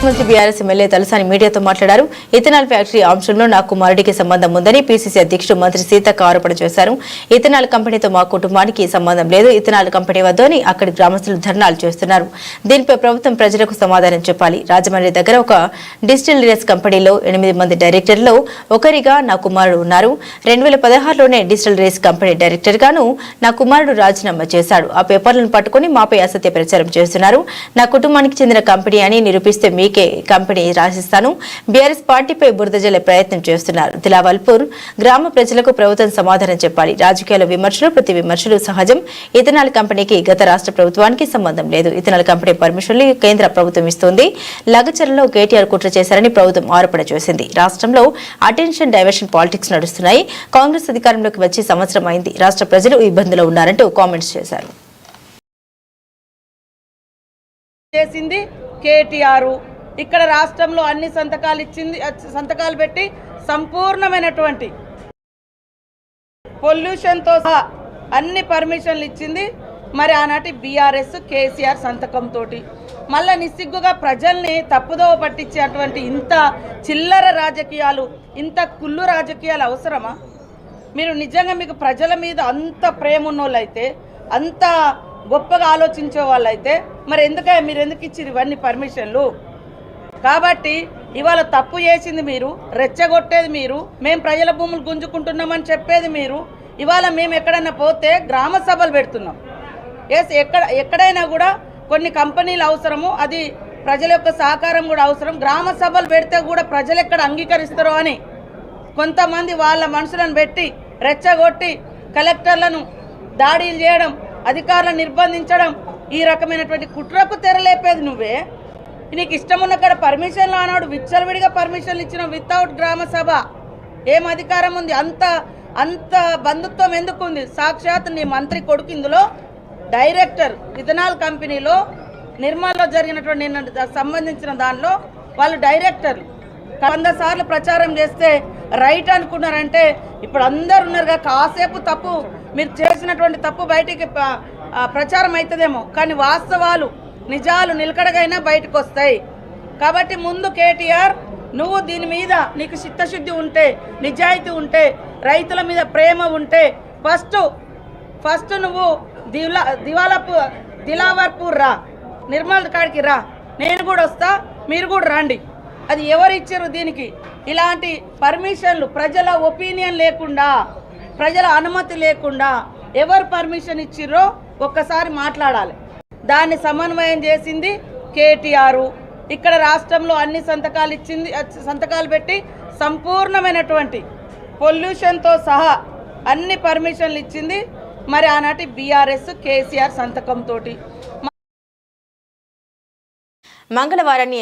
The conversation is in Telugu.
ముఖ్యమంత్రి బీఆర్ఎస్ ఎమ్మెల్యే తలసాని మీడియాతో మాట్లాడారు. ఇథనాల్ ఫ్యాక్టరీ అంశంలో నా కుమారుడికి సంబంధం ఉందని పీసీసీ అధ్యక్షుడు మంత్రి సీతక్క ఆరోపణ చేశారు. ఇథనాల్ కంపెనీతో మా కుటుంబానికి సంబంధం లేదు. ఇథనాల్ కంపెనీ వద్దని అక్కడి గ్రామస్తులు ధర్నాలు చేస్తున్నారు. దీనిపై ప్రభుత్వం ప్రజలకు సమాధానం చెప్పాలి. రాజమండ్రి దగ్గర ఒక డిస్టిలరీస్ కంపెనీలో ఎనిమిది మంది డైరెక్టర్లో ఒకరిగా నా కుమారుడు ఉన్నారు. రెండు వేల పదహారులోనే డిస్టిలరీస్ కంపెనీ డైరెక్టర్ గాను నా కుమారుడు రాజీనామా చేశాడు. ఆ పేపర్లను పట్టుకుని మాపై అసత్య ప్రచారం చేస్తున్నారు. నా కుటుంబానికి చెందిన కంపెనీ అని నిరూపిస్తే మీ మీకే కంపెనీ రాసిస్తాను. బీఆర్ఎస్ పార్టీపై బురదజల్లే ప్రయత్నం చేస్తున్నారు. దిలావల్పూర్ గ్రామ ప్రజలకు ప్రభుత్వం సమాధానం చెప్పాలి. రాజకీయాల విమర్శలు ప్రతి విమర్శలు సహజం. ఇథనాల్ కంపెనీకి గత రాష్ట్ర ప్రభుత్వానికి సంబంధం లేదు. ఇథనాల్ కంపెనీ పర్మిషన్లు కేంద్ర ప్రభుత్వం ఇస్తోంది. లగచర్లలో కేటీఆర్ కుట్ర చేశారని ప్రభుత్వం ఆరోపణ చేసింది. రాష్ట్రంలో అటెన్షన్ డైవర్షన్ పాలిటిక్స్ నడుస్తున్నాయి. కాంగ్రెస్ అధికారంలోకి వచ్చి సంవత్సరం అయింది. రాష్ట్ర ప్రజలు ఇబ్బందులు ఉన్నారంటూ కామెంట్స్ చేశారు. చేసింది కేటీఆర్. ఇక్కడ రాష్ట్రంలో అన్ని సంతకాలు ఇచ్చింది సంతకాలు పెట్టి సంపూర్ణమైనటువంటి పొల్యూషన్తో సహా అన్ని పర్మిషన్లు ఇచ్చింది. మరి ఆనాటి బీఆర్ఎస్ కేసీఆర్ సంతకంతో మళ్ళా నిస్సిగ్గుగా ప్రజల్ని తప్పుదోవ పట్టించేటువంటి ఇంత చిల్లర రాజకీయాలు ఇంత కుళ్ళు రాజకీయాలు అవసరమా? మీరు నిజంగా మీకు ప్రజల మీద అంత ప్రేమ ఉన్నోళ్ళైతే అంత గొప్పగా ఆలోచించే వాళ్ళైతే మరి ఎందుకయ్యా మీరు ఎందుకు ఇచ్చిరు ఇవన్నీ పర్మిషన్లు? కాబట్టి ఇవాళ తప్పు చేసింది మీరు రెచ్చగొట్టేది మీరు మేము ప్రజల భూములు గుంజుకుంటున్నామని చెప్పేది మీరు ఇవాళ మేము ఎక్కడైనా పోతే గ్రామ సభలు పెడుతున్నాం. ఎస్ ఎక్కడ ఎక్కడైనా కూడా కొన్ని కంపెనీలు అవసరము అది ప్రజల యొక్క సహకారం కూడా అవసరం. గ్రామ సభలు పెడితే కూడా ప్రజలు ఎక్కడ అంగీకరిస్తారో అని కొంతమంది వాళ్ళ మనుషులను పెట్టి రెచ్చగొట్టి కలెక్టర్లను దాడిలు చేయడం అధికారులను నిర్బంధించడం ఈ రకమైనటువంటి కుట్రకు తెరలేపేది నువ్వే. నీకు ఇష్టం ఉన్న కాడ పర్మిషన్లు అన్నాడు విచ్చలవిడిగా పర్మిషన్లు ఇచ్చిన వితౌట్ గ్రామ సభ. ఏం అధికారం ఉంది? అంత అంత బంధుత్వం ఎందుకు ఉంది? సాక్షాత్ నీ మంత్రి కొడుకు ఇందులో డైరెక్టర్ ఇథనాల్ కంపెనీలో నిర్మల్లో జరిగినటువంటి నిన్న సంబంధించిన దానిలో వాళ్ళు డైరెక్టర్లు వంద సార్లు ప్రచారం చేస్తే రైట్ అనుకున్నారంటే ఇప్పుడు అందరు ఉన్నారుగా కాసేపు తప్పు మీరు చేసినటువంటి తప్పు బయటికి ప్రచారం అవుతుందేమో కానీ వాస్తవాలు నిజాలు నిలకడగైనా బయటకు వస్తాయి కాబట్టి ముందు కేటీఆర్ నువ్వు దీని మీద నీకు చిత్తశుద్ధి ఉంటే నిజాయితీ ఉంటే రైతుల మీద ప్రేమ ఉంటే ఫస్ట్ ఫస్ట్ నువ్వు దివలా దివాలపు దిలావర్పూర్ రా. నిర్మల్ కాడికి రా. నేను కూడా వస్తా మీరు కూడా రండి. అది ఎవరు ఇచ్చారు దీనికి? ఇలాంటి పర్మిషన్లు ప్రజల ఒపీనియన్ లేకుండా ప్రజల అనుమతి లేకుండా ఎవరు పర్మిషన్ ఇచ్చిర్రో ఒక్కసారి మాట్లాడాలి. దాన్ని సమన్వయం చేసింది కేటీఆర్. ఇక్కడ రాష్ట్రంలో అన్ని సంతకాలు ఇచ్చింది సంతకాలు పెట్టి సంపూర్ణమైనటువంటి పొల్యూషన్తో సహా అన్ని పర్మిషన్లు ఇచ్చింది మరి ఆనాటి బీఆర్ఎస్ కేసీఆర్ సంతకంతో మంగళవారాన్ని